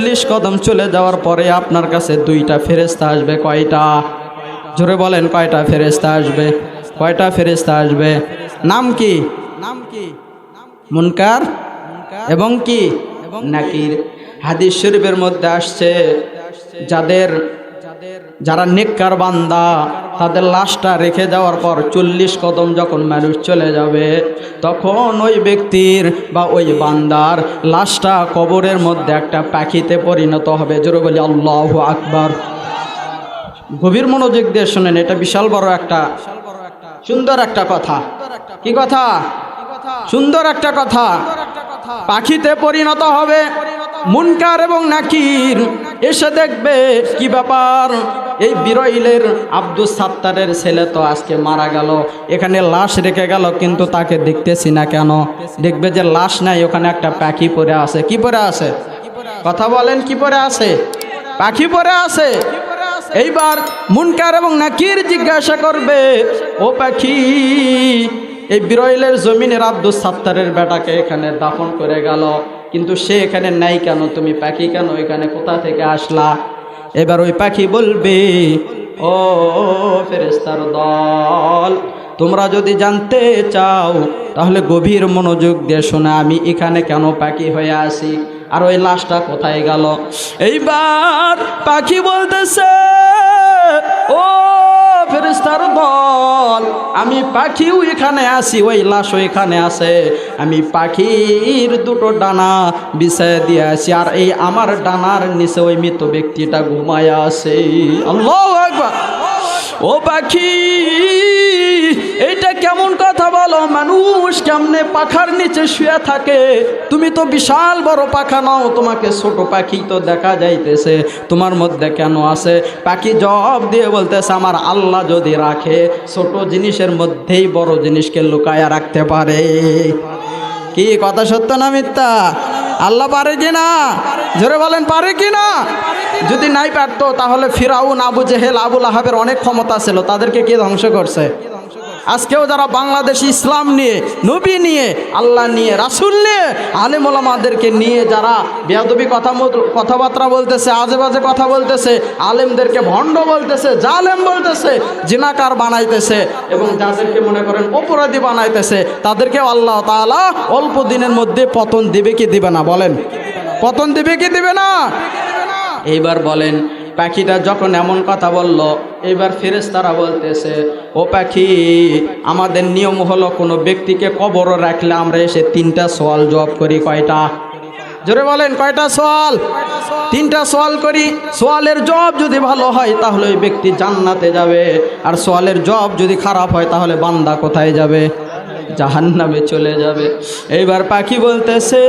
চল্লিশ কদম চলে যাওয়ার পরে আপনার কাছে দুইটা ফেরেস্তা আসবে। কয়টা? জোরে বলেন, কয়টা ফেরেস্তা আসবে? কয়টা ফেরেস্তা আসবে? নাম কি? নাম কি মুনকার এবং কি? নাকির। হাদিস শরীফের মধ্যে আসছে যাদের যাদের যারা নেককার বান্দা তাদের লাশটা রেখে যাওয়ার পর চল্লিশ কদম যখন মানুষ চলে যাবে, তখন ওই ব্যক্তির বা ওই বান্দার লাশটা কবরের মধ্যে একটা পাখিতে পরিণত হবে। জোরে বলি, আল্লাহ আকবার। গভীর মনোযোগ দিয়ে শোনেন, এটা বিশাল বড় একটা, সুন্দর একটা কথা। কি কথা? সুন্দর একটা কথা। পাখিতে পরিণত হবে, মুনকার এবং নাকির, এসে দেখবে কি ব্যাপার? এই বিরইলের আব্দুল সাত্তারের ছেলে তো আজকে মারা গেল। এখানে লাশ রেখে গেল, কিন্তু তাকে দেখতেছি না কেন? দেখবে যে লাশ নাই, ওখানে একটা পাখি পরে আছে। কি পরে আছে? কথা বলেন, কি পরে আছে? পাখি পরে আছে। এইবার মুনকার এবং নাকির জিজ্ঞাসা করবে, ও পাখি, এই বিরইলের জমিনের আব্দুল সাত্তারের বেটাকে এখানে দাফন করে গেল, কিন্তু সে এখানে নাই কেন? তুমি পাখি কেন এখানে কোথা থেকে আসলা? এবার ওই পাখি বলবে, ও ফেরেস্তার দল, তোমরা যদি জানতে চাও, তাহলে গভীর মনোযোগ দিয়ে শোনা, আমি এখানে কেন পাখি হয়ে আসি আর ওই লাশটা কোথায় গেল? এইবার পাখি বলতেছে, ও ফেরেস্তার দল, আমি পাখিও এখানে আসি ওই লাশও এখানে আছে। আমি পাখির দুটো ডানা বিষয় দিয়ে আসি আর এই আমার ডানার নিচে ওই মৃত ব্যক্তিটা ঘুমায় আসে ও পাখি এটা কেমন কথা বলো, মানুষ কেমনে পাখার নিচে শুয়ে থাকে? তুমি তো বিশাল বড় পাখা নাও, তোমাকে ছোট পাখি তো দেখা যাইতেছে। তোমার মধ্যে কেন আছে? পাখি জব দিয়ে বলতেছে, আমার আল্লাহ যদি রাখে, ছোট জিনিসের মধ্যেই বড় জিনিসকে লুকায়া রাখতে পারে। কি কথা সত্য না মিথ্যা? আল্লাহ পারে কি না? জোরে বলেন, পারে কি না? যদি নাই পারতো, তাহলে ফিরাউন, আবু জেহেল, আবুল আহাবের অনেক ক্ষমতা ছিল, তাদেরকে কে ধ্বংস করছে? আজকেও যারা বাংলাদেশ ইসলাম নিয়ে, নবী নিয়ে, আল্লাহ নিয়ে, রাসুল নিয়ে, আলেম ওলামাদেরকে নিয়ে যারা বেয়াদবি কথা কথাবার্তা বলতেছে, আজে বাজে কথা বলতেছে, আলেমদেরকে ভণ্ড বলতেছে, জালেম বলতেছে, জিনাকার বানাইতেছে এবং যাদেরকে মনে করেন অপরাধী বানাইতেছে, তাদেরকেও আল্লাহ তাআলা অল্প দিনের মধ্যে পতন দিবে কি দিবে না বলেন? পতন দিবে কি দিবে না? এইবার বলেন পাখিটা যখন এমন কথা বলল, এবার ফেরেশতারা বলতেছে, ও পাখি, আমাদের নিয়ম হলো কোনো ব্যক্তিকে কবরও রাখলে আমরা এসে তিনটা সওয়াল জবাব করি কয়টা? জোরে বলেন, কয়টা সওয়াল তিনটা সওয়াল করি, সোয়ালের জবাব যদি ভালো হয় তাহলে ওই ব্যক্তি জান্নাতে যাবে, আর সোয়ালের জবাব যদি খারাপ হয় তাহলে বান্দা কোথায় যাবে? জাহান্নামে চলে যাবে। এইবার পাখি বলতেছে,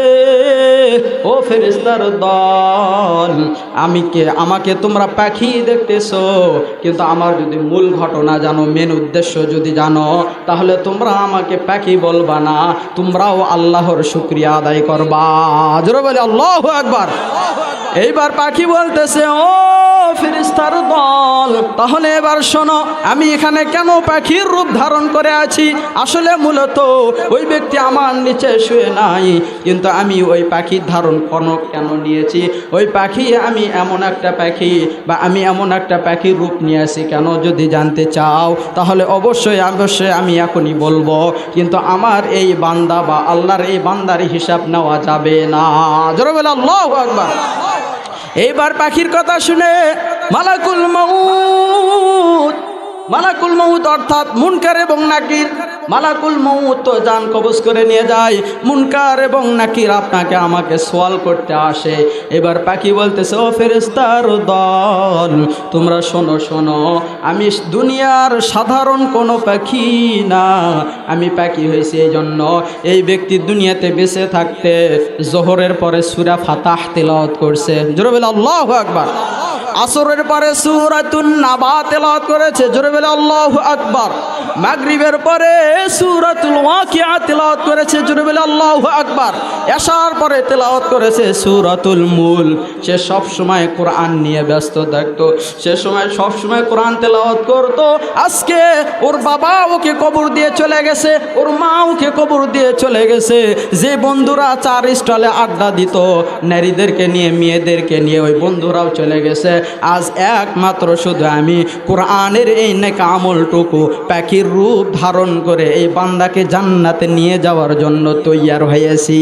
ও ফেরিস্তার দল, আমি কে? আমাকে তোমরা পাখি দেখতেছো, কিন্তু আমার যদি মূল ঘটনা জানো মেন উদ্দেশ্য যদি জানো, তাহলে তোমরা আমাকে পাখি বলবা না, তোমরাও আল্লাহর শুক্রিয়া আদায় করবা। জোরে বলে, আল্লাহ একবার এইবার পাখি বলতেছে, ও ফিরিস্তার দল। তাহলে এবার শোনো, আমি এখানে কেন পাখির রূপ ধারণ করে আছি? আসলে মূলত ওই ব্যক্তি আমার নিচে শুয়ে নাই, কিন্তু আমি ওই পাখির ধারণ কোন, কেন নিয়েছি? ওই পাখি আমি এমন একটা পাখি বা আমি এমন একটা পাখির রূপ নিয়ে আসি কেন, যদি জানতে চাও, তাহলে অবশ্যই অবশ্যই আমি এখনই বলব, কিন্তু আমার এই বান্দা বা আল্লাহর এই বান্দার হিসাব নেওয়া যাবে না। জোরে বলে, আল্লাহ একবার এইবার পাখির কথা শুনে মালাকুল মউত মালাকুল মউত অর্থাৎ মুনকার এবং নাকির মালাকুল মউত তো যান কবজ করে নিয়ে যায়। মুনকার এবং নাকির আপনাকে আমাকে সোয়াল করতে আসে। এবার পাখি বলতেছে, ও ফেরেস্তার দল, তোমরা শোনো শোনো, আমি দুনিয়ার সাধারণ কোনো পাখি না, আমি পাখি হয়েছি এই জন্য এই ব্যক্তি দুনিয়াতে বেঁচে থাকতে জোহরের পরে সুরা ফাতাহ তেলাওয়াত করছে। জোরে বলে, আল্লাহ আকবার। আসরের পরে সুরাতুন নাবা তেলাওয়াত করেছে, জোরে বলে আল্লাহু আকবার। মাগরিবের পরে সুরাতুল ওয়াকিয়া তেলাওয়াত করেছে, জোরে বলে আল্লাহু আকবার। এশার পরে তেলাওয়াত করেছে সুরাতুল মূল। সে সব সময় কোরআন নিয়ে ব্যস্ত থাকতো, সে সময় সব সময় কোরআন তেলাওয়াত করতো। আজকে ওর বাবা ওকে কবর দিয়ে চলে গেছে, ওর মা ওকে কবর দিয়ে চলে গেছে। যে বন্ধুরা চার স্টলে আড্ডা দিত, নারীদেরকে নিয়ে, মেয়েদেরকে নিয়ে, ওই বন্ধুরাও চলে গেছে। আজ একমাত্র শুধু আমি। কোরআনের এই নেকা আমলটুকু পাখির রূপ ধারণ করে এই বান্দাকে জান্নাতে নিয়ে যাওয়ার জন্য তৈয়ার হয়েছি।